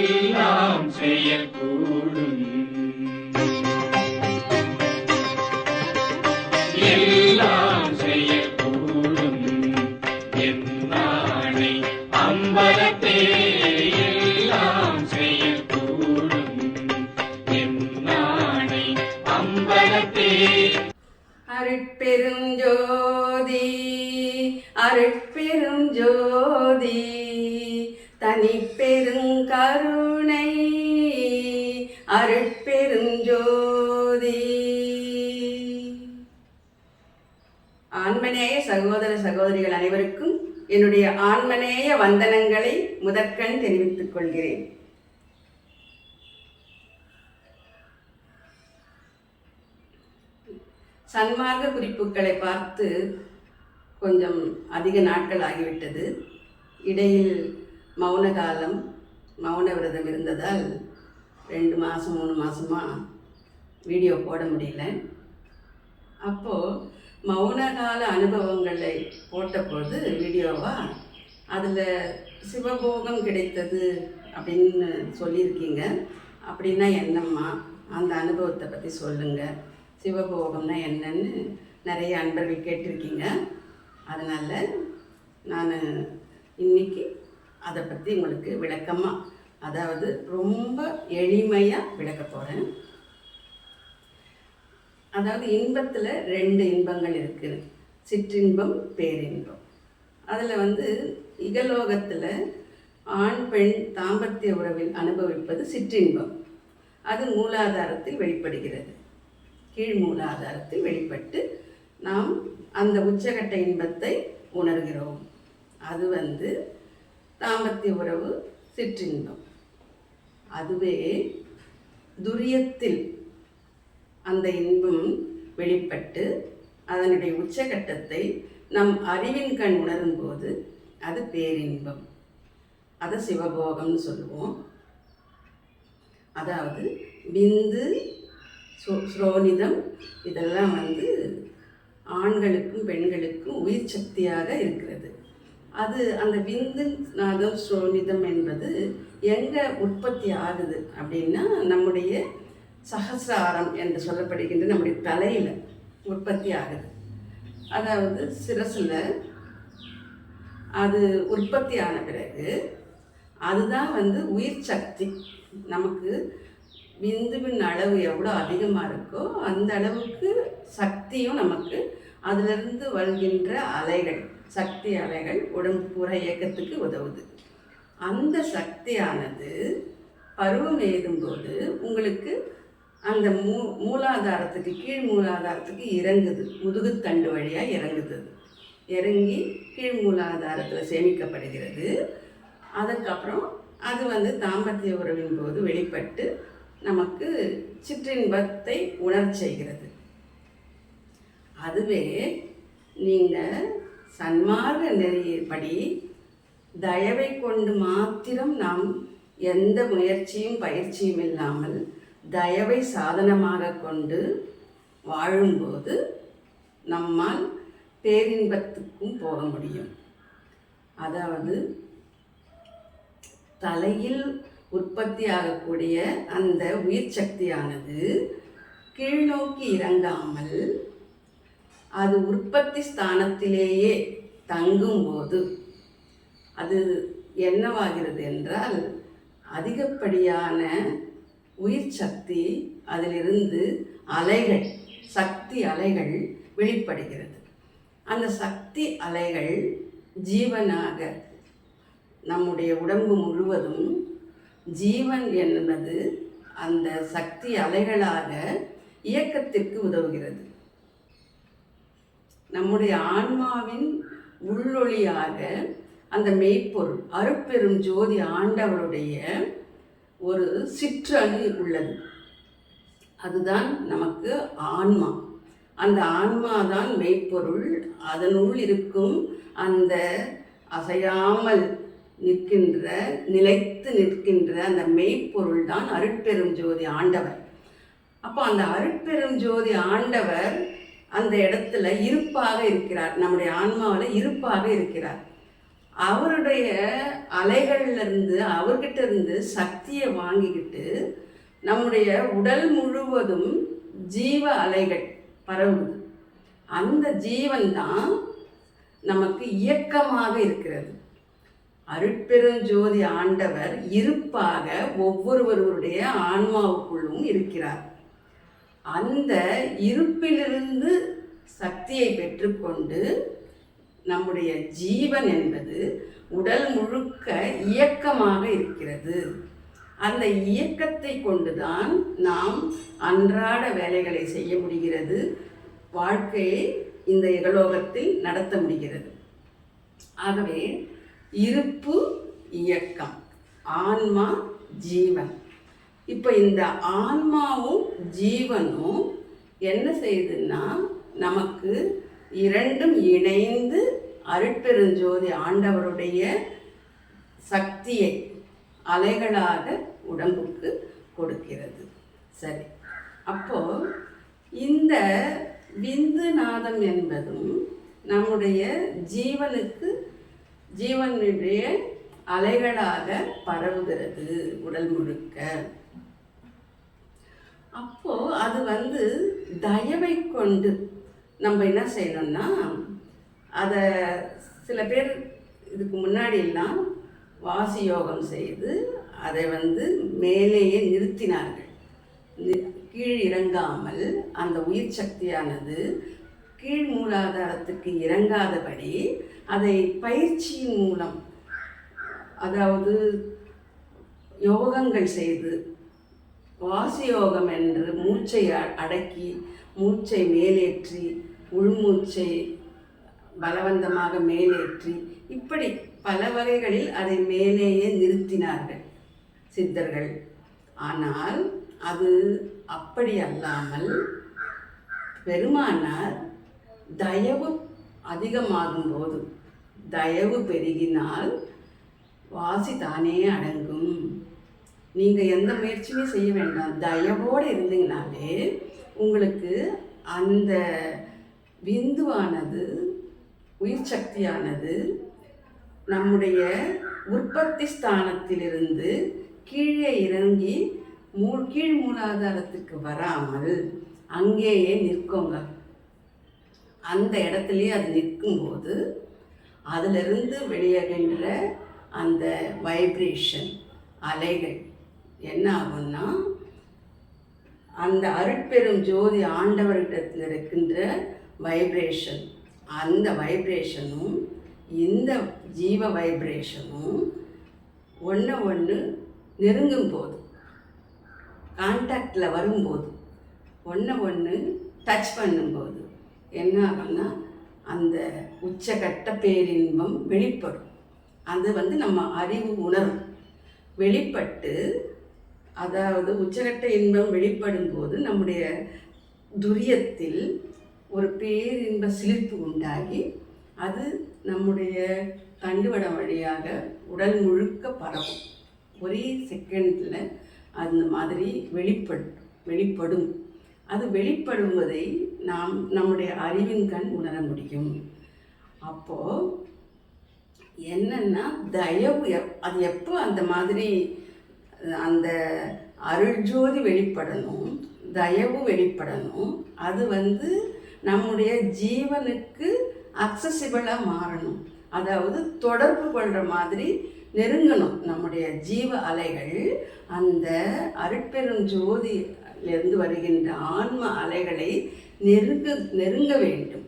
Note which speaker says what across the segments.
Speaker 1: எல்லாம்
Speaker 2: என்னுடைய ஆன்மநேய வந்தனங்களை முதற்கண் தெரிவித்துக் கொள்கிறேன். சன்மார்க்க குறிப்புகளை பார்த்து கொஞ்சம் அதிக நாட்கள் ஆகிவிட்டது. இடையில் மௌன காலம் மௌன விரதம் இருந்ததால் ரெண்டு மாதம் மூணு மாதமாக வீடியோ போட முடியல. அப்போது மௌனகால அனுபவங்களை போட்டபோது வீடியோவா அதில் சிவபோகம் கிடைத்தது அப்படின்னு சொல்லியிருக்கீங்க. அப்படின்னா என்னம்மா? அந்த அனுபவத்தை பற்றி சொல்லுங்கள் சிவபோகம்னா என்னன்னு நிறைய அன்பர்கள் கேட்டிருக்கீங்க. அதனால் நான் இன்னைக்கு அதை பற்றி உங்களுக்கு விளக்கமாக அதாவது ரொம்ப எளிமையாக விளக்க போகிறேன் அதாவது இன்பத்தில் ரெண்டு இன்பங்கள் இருக்குது சிற்றின்பம் பேரின்பம். அதில் வந்து இகலோகத்தில் ஆண் பெண் தாம்பத்திய உறவில் அனுபவிப்பது சிற்றின்பம். அது மூலாதாரத்தில் வெளிப்படுகிறது. கீழ் மூலாதாரத்தில் வெளிப்பட்டு நாம் அந்த உச்சகட்ட இன்பத்தை உணர்கிறோம். அது வந்து தாம்பத்திய உறவு சிற்றின்பம். அதுவே துரியத்தில் அந்த இன்பம் வெளிப்பட்டு அதனுடைய உச்சகட்டத்தை நம் அறிவின் கண் உணரும்போது அது பேரின்பம். அதை சிவபோகம்னு சொல்லுவோம். அதாவது விந்து ஸ்ரோனிதம் இதெல்லாம் வந்து ஆண்களுக்கும் பெண்களுக்கும் உயிர் சக்தியாக இருக்கிறது. அது அந்த விந்து நாதம் ஸ்ரோனிதம் என்பது எங்கே உற்பத்தி ஆகுது அப்படின்னா நம்முடைய சகசிராரம் என்று சொல்லப்படுகின்ற நம்முடைய தலையில் உற்பத்தி ஆகுது. அதாவது சிரசில் அது உற்பத்தி ஆன பிறகு அதுதான் வந்து உயிர் சக்தி. நமக்கு விந்துவின் அளவு எவ்வளோ அதிகமாக இருக்கோ அந்த அளவுக்கு சக்தியும் நமக்கு அதிலிருந்து வருகின்ற அலைகள் சக்தி அலைகள் உடம்பு பூரா இயக்கத்துக்கு உதவுது. அந்த சக்தியானது பருவம் எழுதும்போது உங்களுக்கு அந்த மூ மூலாதாரத்துக்கு கீழ் மூலாதாரத்துக்கு இறங்குது. முதுகுத்தண்டு வழியாக இறங்குது. இறங்கி கீழ் மூலாதாரத்தில் சேமிக்கப்படுகிறது. அதுக்கப்புறம் அது வந்து தாம்பத்திய உறவின் போது வெளிப்பட்டு நமக்கு சிற்றின்பத்தை உணர் செய்கிறது. அதுவே நீங்கள் சன்மார்க்க நெறியின்படி தயவை கொண்டு மாத்திரம் நாம் எந்த முயற்சியும் பயிற்சியும் இல்லாமல் தயவை சாதனமாக கொண்டு வாழும்போது நம்மால் பேரின்பத்துக்கும் போக முடியும். அதாவது தலையில் உற்பத்தி ஆகக்கூடிய அந்த உயிர் சக்தியானது கீழ்நோக்கி இறங்காமல் அது உற்பத்தி ஸ்தானத்திலேயே தங்கும்போது அது என்னவாகிறது என்றால் அதிகப்படியான உயிர் சக்தி அதிலிருந்து அலைகள் சக்தி அலைகள் வெளிப்படுகிறது. அந்த சக்தி அலைகள் ஜீவனாக நம்முடைய உடம்பு முழுவதும் ஜீவன் என்பது அந்த சக்தி அலைகளாக இயக்கத்திற்கு உதவுகிறது. நம்முடைய ஆன்மாவின் உள்ளொளியாக அந்த மெய்ப்பொருள் அருப்பெரும் ஜோதி ஆண்டவருடைய ஒரு சிற்றணு உள்ளது. அதுதான் நமக்கு ஆன்மா. அந்த ஆன்மா தான் மெய்ப்பொருள். அதனுள் இருக்கும் அந்த அசையாமல் நிற்கின்ற நிலைத்து நிற்கின்ற அந்த மெய்ப்பொருள் தான் அருட்பெரும் ஜோதி ஆண்டவர். அப்போ அந்த அருட்பெரும் ஜோதி ஆண்டவர் அந்த இடத்துல இருப்பாக இருக்கிறார். நம்முடைய ஆன்மாவில் இருப்பாக இருக்கிறார். அவருடைய அலைகள்லேருந்து அவர்கிட்ட இருந்து சக்தியை வாங்கிக்கிட்டு நம்முடைய உடல் முழுவதும் ஜீவ அலைகள் பரவுது. அந்த ஜீவன் தான் நமக்கு இயக்கமாக இருக்கிறது. அருட்பெருஞ்சோதி ஆண்டவர் இருப்பாக ஒவ்வொருவருடைய ஆன்மாவுக்குள்ளும் இருக்கிறார். அந்த இருப்பிலிருந்து சக்தியை பெற்றுக்கொண்டு நம்முடைய ஜீவன் என்பது உடல் முழுக்க இயக்கமாக இருக்கிறது. அந்த இயக்கத்தை கொண்டுதான் நாம் அன்றாட வேலைகளை செய்ய முடிகிறது. வாழ்க்கையை இந்த இகலோகத்தில் நடத்த முடிகிறது. ஆகவே இருப்பு இயக்கம் ஆன்மா ஜீவன். இப்போ இந்த ஆன்மாவும் ஜீவனும் என்ன செய்யுதுன்னா நமக்கு இரண்டும் இணைந்து அருட்பெருஞ்சோதி ஆண்டவருடைய சக்தியை அலைகளாக உடம்புக்கு கொடுக்கிறது. சரி. அப்போ இந்த விந்து நாதம் என்பதும் நம்முடைய ஜீவனுக்கு ஜீவனுடைய அலைகளாக பரவுகிறது உடல் முழுக்க. அப்போ அது வந்து தயவை கொண்டு நம்ம என்ன செய்யணும்னா அதை சில பேர் இதுக்கு முன்னாடியெல்லாம் வாசி யோகம் செய்து அதை வந்து மேலேயே நிறுத்தினார்கள். கீழ் இறங்காமல் அந்த உயிர் சக்தியானது கீழ் மூலாதாரத்துக்கு இறங்காதபடி அதை பயிற்சியின் மூலம் அதாவது யோகங்கள் செய்து வாசி யோகம் என்று மூச்சை அ- அடக்கி மூச்சை மேலேற்றி உள்மூச்சை பலவந்தமாக மேலேற்றி இப்படி பல வகைகளில் அதை மேலேயே நிறுத்தினார்கள் சித்தர்கள். ஆனால் அது அப்படி அல்லாமல் பெருமானார் தயவு அதிகமாகும் போது தயவு பெருகினால் வாசி தானே அடங்கும். நீங்கள் எந்த முயற்சியுமே செய்ய வேண்டாம். தயவோடு இருந்தீங்கனாலே உங்களுக்கு அந்த விந்துவானது உயிர் சக்தியானது நம்முடைய உற்பத்தி ஸ்தானத்திலிருந்து கீழே இறங்கி மூ கீழ் மூலாதாரத்துக்கு வராமல் அங்கேயே நிற்கோங்க. அந்த இடத்துலயே அது நிற்கும்போது அதிலிருந்து வெளியேகின்ற அந்த வைப்ரேஷன் அலைகள் என்ன ஆகும்னா அந்த அருட்பெரும் ஜோதி ஆண்டவர்களிடத்தில் இருக்கின்ற வைப்ரேஷன் அந்த வைப்ரேஷனும் இந்த ஜீவ வைப்ரேஷனும் ஒன்று ஒன்று நெருங்கும் போது கான்டாக்டில் வரும்போது ஒன்று ஒன்று டச் பண்ணும்போது என்ன ஆகும்னா அந்த உச்சகட்ட பேரின்பம் வெளிப்படும். அது வந்து நம்ம அறிவு உணரும். வெளிப்பட்டு அதாவது உச்சகட்ட இன்பம் வெளிப்படும் போது நம்முடைய துரியத்தில் ஒரு பேரின்ப சிலிர்ப்பு உண்டாகி அது நம்முடைய தண்டுவடம் வழியாக உடல் முழுக்க பரவும். ஒரே செகண்டில் அந்த மாதிரி வெளிப்படும் வெளிப்படும். அது வெளிப்படுவதை நாம் நம்முடைய அறிவின் கண் உணர முடியும். அப்போது என்னென்னா தயவு எப் அது எப்போ அந்த மாதிரி அந்த அருள்ஜோதி வெளிப்படணும் தயவு வெளிப்படணும் அது வந்து நம்முடைய ஜீவனுக்கு அக்சசிபிளாக மாறணும். அதாவது தொடர்பு கொள்கிற மாதிரி நெருங்கணும். நம்முடைய ஜீவ அலைகள் அந்த அருட்பெரும் ஜோதியிலிருந்து வருகின்ற ஆன்ம அலைகளை நெருங்க நெருங்க வேண்டும்.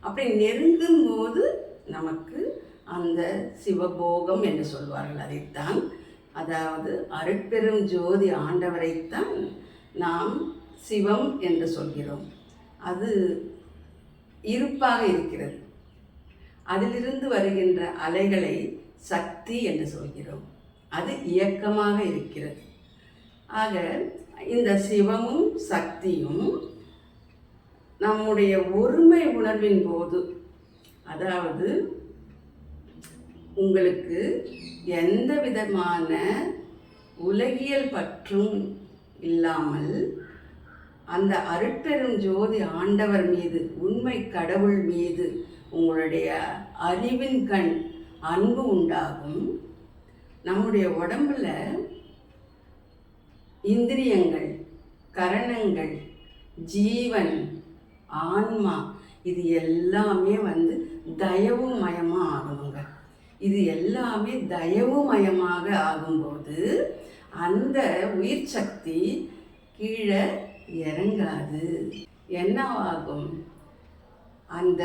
Speaker 2: அப்படி நெருங்கும் போது நமக்கு அந்த சிவபோகம் என்று சொல்வார்கள் அதைத்தான். அதாவது அருட்பெரும் ஜோதி ஆண்டவரைத்தான் நாம் சிவம் என்று சொல்கிறோம். அது இருப்பாக இருக்கிறது. அதிலிருந்து வருகின்ற அலைகளை சக்தி என்று சொல்கிறோம். அது இயக்கமாக இருக்கிறது. ஆக இந்த சிவமும் சக்தியும் நம்முடைய ஒருமை உணர்வின் போது அதாவது உங்களுக்கு எந்த விதமான உலகியல் பற்றும் இல்லாமல் அந்த அருட்பெரும் ஜோதி ஆண்டவர் மீது உண்மை கடவுள் மீது உங்களுடைய அறிவின் கண் அன்பு உண்டாகும். நம்முடைய உடம்புல இந்திரியங்கள் கரணங்கள் ஜீவன் ஆன்மா இது எல்லாமே வந்து தயவு மயமாக ஆகணுங்க இது எல்லாமே தயவு மயமாக ஆகும்போது அந்த உயிர் சக்தி கீழே இறங்காது. என்னவாகும்? அந்த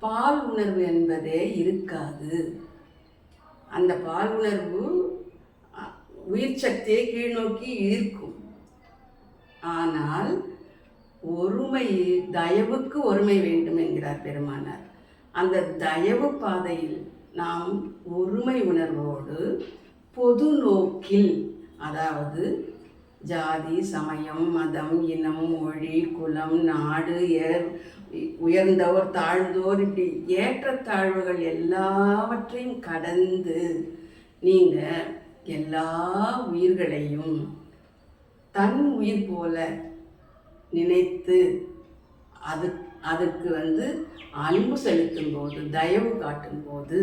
Speaker 2: பால் உணர்வு என்பதே இருக்காது. அந்த பால் உணர்வு உயிர் சக்தியை கீழ்நோக்கி ஈர்க்கும். ஆனால் ஒருமை தயவுக்கு ஒருமை வேண்டும் என்கிறார் பெருமானார். அந்த தயவு பாதையில் நாம் ஒருமை உணர்வோடு பொது நோக்கில் அதாவது ஜாதி சமயம் மதம் இனம் மொழி குலம் நாடு ஏர் உயர்ந்தோர் தாழ்ந்தோர் இப்படி ஏற்றத்தாழ்வுகள் எல்லாவற்றையும் கடந்து நீங்கள் எல்லா உயிர்களையும் தன் உயிர் போல நினைத்து அது அதற்கு வந்து அன்பு செலுத்தும் போது தயவு காட்டும் போது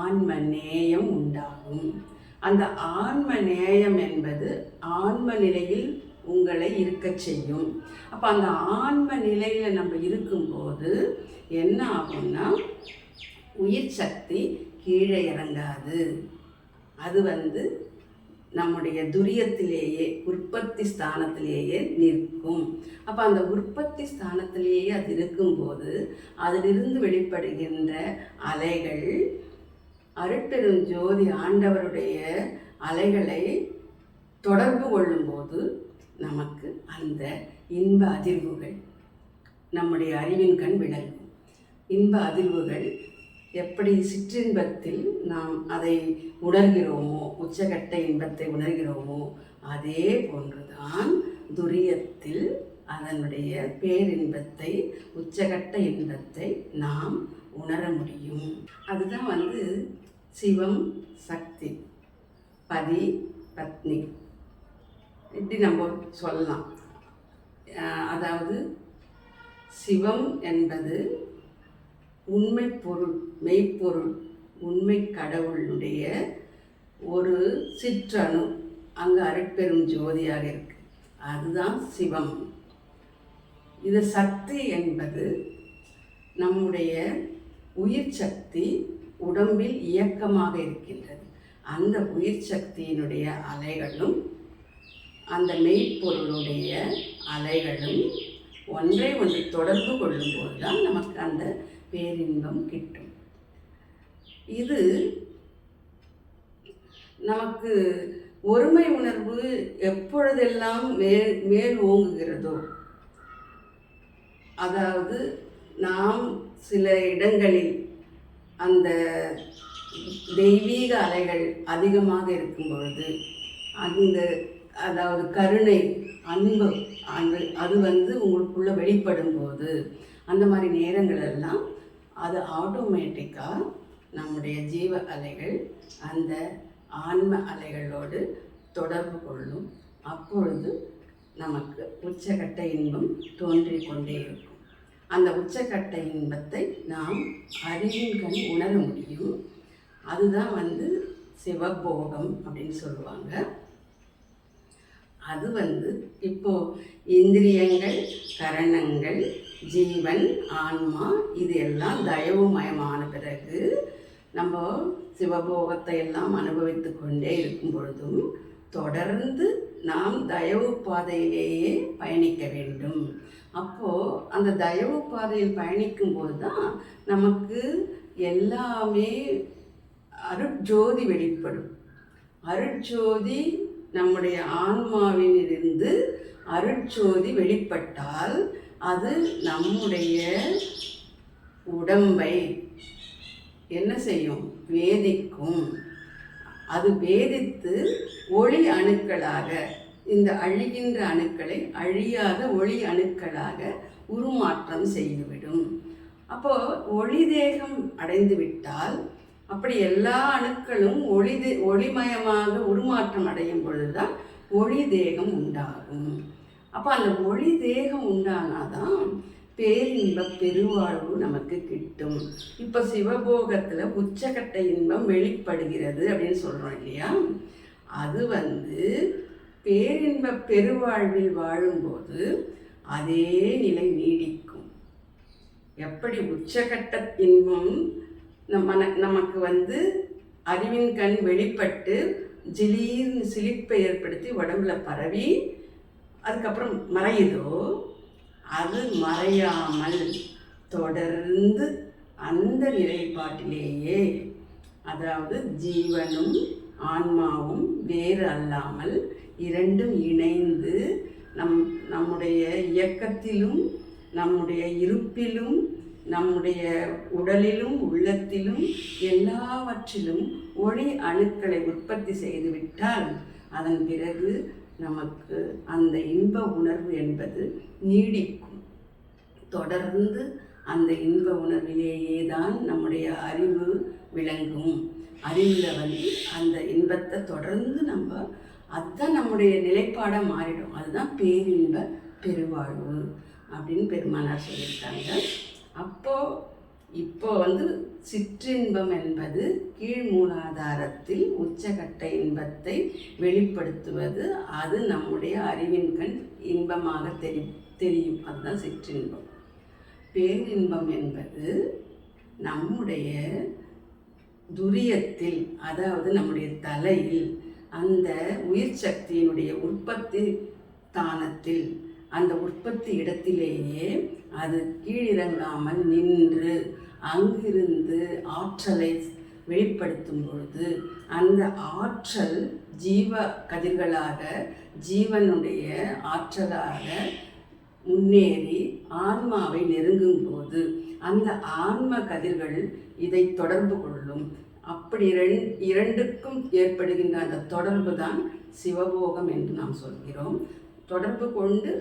Speaker 2: ஆன்ம நேயம் உண்டாகும். அந்த ஆன்ம நேயம் என்பது ஆன்ம நிலையில் உங்களை இருக்கச் செய்யும். அப்போ அந்த ஆன்ம நிலையில் நம்ம இருக்கும்போது என்ன ஆகும்னா உயிர் சக்தி கீழே இறங்காது. அது வந்து நம்முடைய துரியத்திலேயே உற்பத்தி ஸ்தானத்திலேயே நிற்கும். அப்போ அந்த உற்பத்தி ஸ்தானத்திலேயே அது இருக்கும்போது அதிலிருந்து வெளிப்படுகின்ற அலைகள் அருட்பெரும் ஜோதி ஆண்டவருடைய அலைகளை தொடர்பு கொள்ளும்போது நமக்கு அந்த இன்ப அதிர்வுகள் நம்முடைய அறிவின் கண் விளங்கும். இன்ப அதிர்வுகள் எப்படி சிற்றின்பத்தில் நாம் அதை உணர்கிறோமோ உச்சகட்ட இன்பத்தை உணர்கிறோமோ அதே போன்றுதான் துரியத்தில் அதனுடைய பேரின்பத்தை உச்சகட்ட இன்பத்தை நாம் உணர முடியும். அதுதான் வந்து சிவம் சக்தி. பதி பத்னி. இப்படி நம்ம சொல்லலாம். அதாவது சிவம் என்பது உண்மை பொருள் மெய்ப்பொருள் உண்மை கடவுளுடைய ஒரு சிற்றணு. அங்கே அரைப்பெரும் ஜோதியாக இருக்கு. அதுதான் சிவம். இது சக்தி என்பது நம்முடைய உயிர் சக்தி உடம்பில் இயக்கமாக இருக்கின்றது. அந்த உயிர் சக்தியினுடைய அலைகளும் அந்த மெய்ப்பொருளுடைய அலைகளும் ஒன்றை ஒன்று தொடர்பு கொள்ளும்போது தான் நமக்கு அந்த பேரின்பம் கிட்டும். இது நமக்கு ஒருமை உணர்வு எப்பொழுதெல்லாம் மேல் மேல் ஓங்குகிறதோ அதாவது நாம் சில இடங்களில் அந்த தெய்வீக அலைகள் அதிகமாக இருக்கும் பொழுது அந்த அதாவது கருணை அன்பு அந்த அது வந்து உங்களுக்குள்ள வெளிப்படும் போது அந்த மாதிரி நேரங்களெல்லாம் அது ஆட்டோமேட்டிக்காக நம்முடைய ஜீவ அலைகள் அந்த ஆன்ம அலைகளோடு தொடர்பு கொள்ளும். அப்பொழுது நமக்கு உச்சகட்ட இன்பம் தோன்றிக் கொண்டே இருக்கும். அந்த உச்சக்கட்ட இன்பத்தை நாம் அறிவின் கண் உணர முடியும். அதுதான் வந்து சிவபோகம் அப்படின்னு சொல்லுவாங்க. அது வந்து இப்போ இந்திரியங்கள் கரணங்கள் ஜீவன் ஆன்மா இது எல்லாம் தயவுமயமான பிறகு நம்ம சிவபோகத்தை எல்லாம் அனுபவித்து கொண்டே இருக்கும் பொழுதும் தொடர்ந்து நாம் தயவு பாதையிலேயே பயணிக்க வேண்டும். அப்போது அந்த தயவு பாதையில் பயணிக்கும்போது தான் நமக்கு எல்லாமே அருட்ஜோதி வெளிப்படும். அருட்ஜோதி நம்முடைய ஆன்மாவிலிருந்து அருட்ஜோதி வெளிப்பட்டால் அது நம்முடைய உடம்பை என்ன செய்யும்? வேதிக்கும். அது வேதித்து ஒளி அணுக்களாக இந்த அழிகின்ற அணுக்களை அழியாத ஒளி அணுக்களாக உருமாற்றம் செய்துவிடும். அப்போ ஒளி தேகம் அடைந்து விட்டால் அப்படி எல்லா அணுக்களும் ஒளி தே ஒளிமயமாக உருமாற்றம் அடையும் பொழுதுதான் ஒளி தேகம் உண்டாகும். அப்போ அந்த ஒளி தேகம் உண்டானாதான் பேரின்ப பெருவாழ்வு நமக்கு கிட்டும். இப்போ சிவபோகத்தில் உச்சகட்ட இன்பம் வெளிப்படுகிறது அப்படின்னு சொல்கிறோம் இல்லையா? அது வந்து பேரின்ப பெருவாழ்வில் வாழும்போது அதே நிலை நீடிக்கும். எப்படி உச்சகட்ட இன்பம் நம்ம நமக்கு வந்து அறிவின் கண் வெளிப்பட்டு ஜிலீர்னு சிலிப்பை ஏற்படுத்தி உடம்புல பரவி அதுக்கப்புறம் மறையுதோ? அது மறையாமல் தொடர்ந்து அந்த நிலைப்பாட்டிலேயே அதாவது ஜீவனும் ஆன்மாவும் வேறு அல்லாமல் இரண்டும் இணைந்து நம் நம்முடைய இயக்கத்திலும் நம்முடைய இருப்பிலும் நம்முடைய உடலிலும் உள்ளத்திலும் எல்லாவற்றிலும் ஒளி அணுக்களை உற்பத்தி செய்துவிட்டால் அதன் பிறகு நமக்கு அந்த இன்ப உணர்வு என்பது நீடிக்கும். தொடர்ந்து அந்த இன்ப உணர்விலேயே தான் நம்முடைய அறிவு விளங்கும். அறிவில் வந்து அந்த இன்பத்தை தொடர்ந்து நம்ம அதுதான் நம்முடைய நிலைப்பாடாக மாறிடும். அதுதான் பேரின்ப பெருவாழ்வு அப்படின்னு பெருமானார் சொல்லியிருக்காங்க. அப்போது இப்போ வந்து சிற்றின்பம் என்பது கீழ் மூலாதாரத்தில் உச்சகட்ட இன்பத்தை வெளிப்படுத்துவது. அது நம்முடைய அறிவின் கண் இன்பமாக தெரி தெரியும். அதுதான் சிற்றின்பம். பேரின்பம் என்பது நம்முடைய துரியத்தில் அதாவது நம்முடைய தலையில் அந்த உயிர் சக்தியினுடைய உற்பத்தி தானத்தில் அந்த உற்பத்தி இடத்திலேயே அது கீழிறங்காமல் நின்று அங்கிருந்து ஆற்றலை வெளிப்படுத்தும் பொழுது அந்த ஆற்றல் ஜீவ கதிர்களாக ஜீவனுடைய ஆற்றலாக முன்னேறி ஆன்மாவை நெருங்கும் போது அந்த ஆன்ம கதிர்கள் இதை தொடர்பு கொள்ளும். அப்படி இரண்டு இரண்டுக்கும் ஏற்படுகின்ற அந்த தொடர்பு தான் சிவபோகம் என்று நாம் சொல்கிறோம். தொடர்பு கொண்டு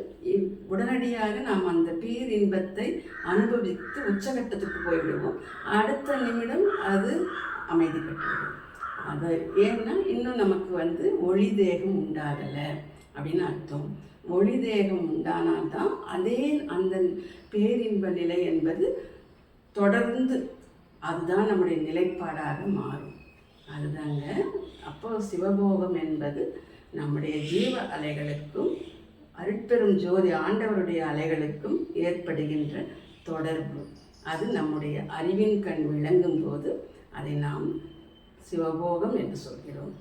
Speaker 2: உடனடியாக நாம் அந்த பேரின்பத்தை அனுபவித்து உச்சகட்டத்துக்கு போய்விடுவோம். அடுத்த நிமிடம் அது அமைதி பெற்றுவிடும் அது ஏன்னா இன்னும் நமக்கு வந்து ஒளி தேகம் உண்டாகலை அப்படின்னு அர்த்தம். ஒளி தேகம் உண்டானால்தான் அதே அந்த பேரின்ப நிலை என்பது தொடர்ந்து அதுதான் நம்முடைய நிலைப்பாடாக மாறும். அதுதாங்க. அப்போ சிவபோகம் என்பது நம்முடைய ஜீவ அலைகளுக்கும் அருட்பெரும் ஜோதி ஆண்டவருடைய அலைகளுக்கும் ஏற்படுகின்ற தொடர்பு. அது நம்முடைய அறிவின் கண் விளங்கும் போது அதை நாம் சிவபோகம் என்று சொல்கிறோம்.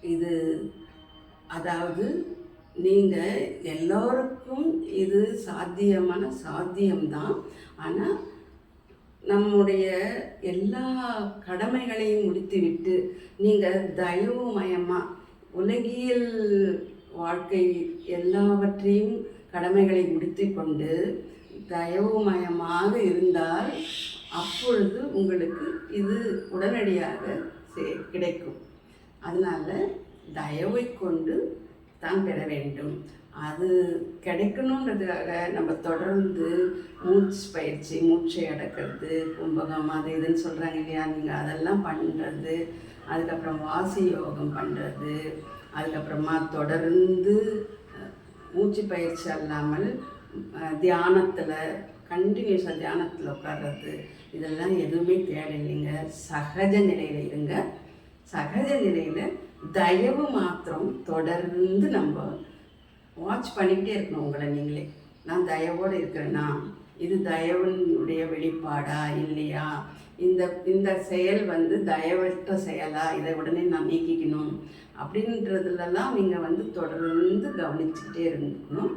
Speaker 2: இது அதாவது நீங்கள் எல்லோருக்கும் இது சாத்தியமான சாத்தியம்தான். ஆனால் நம்முடைய எல்லா கடமைகளையும் முடித்துவிட்டு நீங்கள் தயவுமயமாக உலகியல் வாழ்க்கை எல்லாவற்றையும் கடமைகளை முடித்துக்கொண்டு தயவுமயமாக இருந்தால் அப்பொழுது உங்களுக்கு இது உடனடியாக சே- கிடைக்கும். அதனால் தயவை கொண்டு தான் பெற வேண்டும். அது கிடைக்கணுன்றதுக்காக நம்ம தொடர்ந்து மூச்சு பயிற்சி மூச்சை அடக்கிறது கும்பகம் அது இதுன்னு சொல்கிறாங்க இல்லையா? நீங்கள் அதெல்லாம் பண்ணுறது அதுக்கப்புறம் வாசி யோகம் பண்ணுறது அதுக்கப்புறமா தொடர்ந்து மூச்சு பயிற்சி அல்லாமல் தியானத்தில் கண்டினியூஸாக தியானத்தில் உட்கார்றது இதெல்லாம் எதுவுமே தேவையில்லைங்க. சகஜ நிலையில் இருங்க. சகஜ நிலையில் தயவு மாத்திரம் தொடர்ந்து நம்ம வாட்ச் பண்ணிக்கிட்டே இருக்கணும் உங்களை நீங்களே. நான் தயவோடு இருக்கிறேன்னா இது தயவனுடைய வெளிப்பாடா? இல்லையா? இந்த இந்த செயல் வந்து தயவற்ற செயலா? இதை உடனே நான் நீக்கிக்கணும். அப்படின்றதுலலாம் நீங்கள் வந்து தொடர்ந்து கவனிச்சுக்கிட்டே இருக்கணும்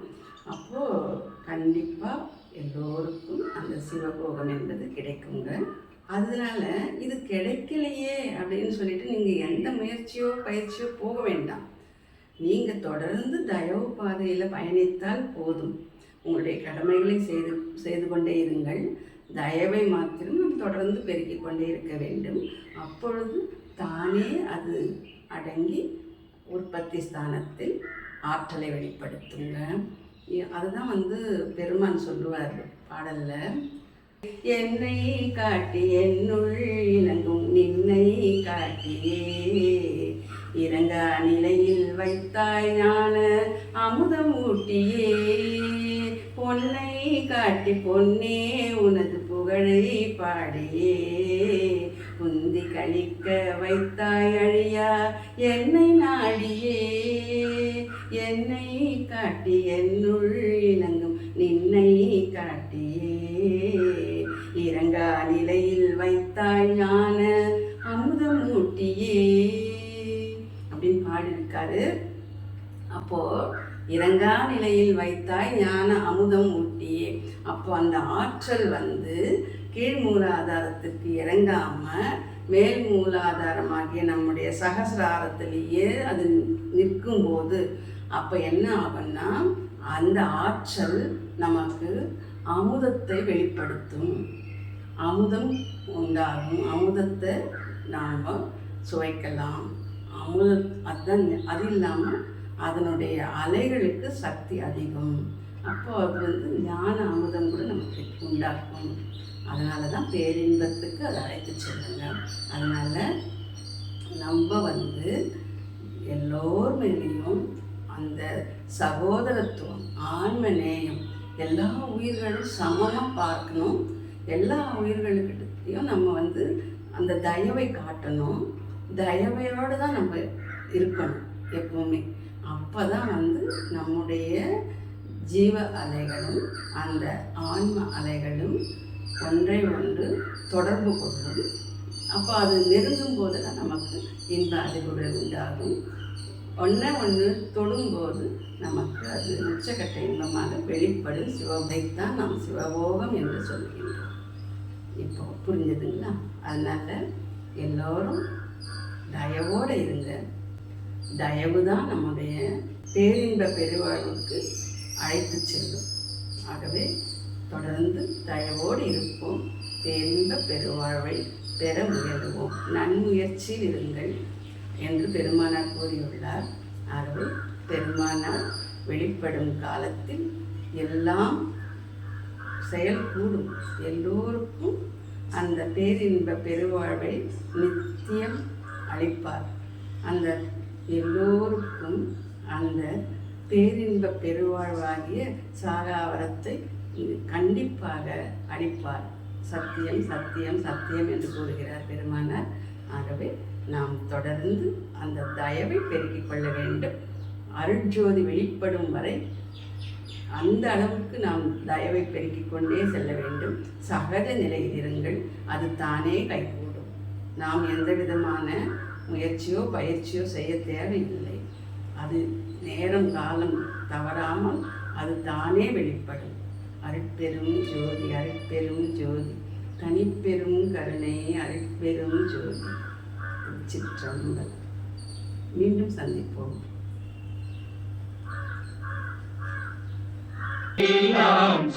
Speaker 2: அப்போது கண்டிப்பாக எல்லோருக்கும் அந்த சிவபோகம் என்பது கிடைக்குங்க. அதனால இது கிடைக்கலையே அப்படின்னு சொல்லிட்டு நீங்கள் எந்த முயற்சியோ பயிற்சியோ போக வேண்டாம். நீங்கள் தொடர்ந்து தயவு பாதையில் பயணித்தால் போதும். உங்களுடைய கடமைகளை செய்து செய்து கொண்டே இருங்கள். தயவை மாத்திரம் நாம் தொடர்ந்து பெருக்கிக் கொண்டே இருக்க வேண்டும். அப்பொழுது தானே அது அடங்கி உற்பத்தி ஸ்தானத்தில் ஆற்றலை வெளிப்படுத்துங்க. அதுதான் வந்து பெருமான் சொல்லுவார் பாடலில். என்னை காட்டி என்னுள் இணங்கும் நின்னை காட்டியே இறங்கா நிலையில் வைத்தாய் ஞான அமுதமூட்டியே பொன்னை காட்டி பொன்னே உனது புகழை பாடியே. குந்தி கழிக்க வைத்தாய் அழியா என்னை நாடியே. என்னை காட்டி என்னுள் இணங்கும் நின்னை காட்டியே. இறங்கா நிலையில் வைத்தாய் ஞான அமுதமூட்டியே பாடியிருக்காரு. அப்போ இறங்கா நிலையில் வைத்தாய் ஞான அமுதம் ஊட்டியே. அப்போ அந்த ஆற்றல் வந்து கீழ் மூலாதாரத்துக்கு இறங்காம மேல் மூலாதாரமாகிய நம்முடைய சகசிராரத்திலேயே அது நிற்கும்போது அப்போ என்ன ஆகும்னா அந்த ஆற்றல் நமக்கு அமுதத்தை வெளிப்படுத்தும். அமுதம் உண்டாகும். அமுதத்தை நாம் சுவைக்கலாம். அமுத அதுதான் அது இல்லாமல் அதனுடைய அலைகளுக்கு சக்தி அதிகம். அப்போ அது வந்து ஞான அமுதம் கூட நமக்கு உண்டாக்கும். அதனால தான் பேரின்பத்துக்கு அதை அழைத்து செல்லுங்க. அதனால் நம்ம வந்து எல்லோர் மேலேயும் அந்த சகோதரத்துவம் ஆன்ம நேயம் எல்லா உயிர்களும் சமமாக பார்க்கணும். எல்லா உயிர்களுக்கிட்டையும் நம்ம வந்து அந்த தயவை காட்டணும். தயவையோடு தான் நம்ம இருக்கணும் எப்பவுமே. அப்போ தான் வந்து நம்முடைய ஜீவ அலைகளும் அந்த ஆன்ம அலைகளும் ஒன்றை ஒன்று தொடர்பு கொள்ளும். அப்போ அது நெருங்கும் போது தான் நமக்கு இன்ப அறிவுகள் உண்டாகும். ஒன்றை ஒன்று தொடும்போது நமக்கு அது உச்சக்கட்ட இன்பமாக வெளிப்படும். சிவபைத்தான் நாம் சிவபோகம் என்று சொல்கின்றோம். இப்போ புரிஞ்சுதுங்களா? அதனால் எல்லோரும் தயவோடு இருங்க. தயவு தான் நம்முடைய பேரின்ப பெருவாழ்வுக்கு அழைத்து செல்லும். ஆகவே தொடர்ந்து தயவோடு இருப்போம். பேரின்ப பெருவாழ்வை பெற முயலுவோம். நன்முயற்சியில் இருங்கள் என்று பெருமானார் கூறியுள்ளார். ஆகவே பெருமானார் வெளிப்படும் காலத்தில் எல்லாம் செயல் கூடும் எல்லோருக்கும் அந்த பேரின்ப பெருவாழ்வை நித்தியம் அளிப்பார். அந்த எல்லோருக்கும் அந்த பேரின்ப பெருவாழ்வாகிய சாகாவரத்தை கண்டிப்பாக அளிப்பார். சத்தியம் சத்தியம் சத்தியம் என்று கூறுகிறார் பெருமானார். ஆகவே நாம் தொடர்ந்து அந்த தயவை பெருக்கிக் கொள்ள வேண்டும். அருட்ஜோதி வெளிப்படும் வரை அந்த அளவுக்கு நாம் தயவை பெருக்கிக் கொண்டே செல்ல வேண்டும். சகஜ நிலையில் இருங்கள். அது தானே கைகூடும். நாம் எந்த விதமான முயற்சியோ பயிற்சியோ செய்ய தேவையில்லை. அது நேரம் காலம் தவறாமல் அது தானே வெளிப்படும். அருட்பெரும் ஜோதி அருட்பெரும் ஜோதி தனிப்பெரும் கருணை அருட்பெரும் ஜோதி. சிற்றம்பல் மீண்டும் சந்திப்போம்.
Speaker 1: எல்லாம்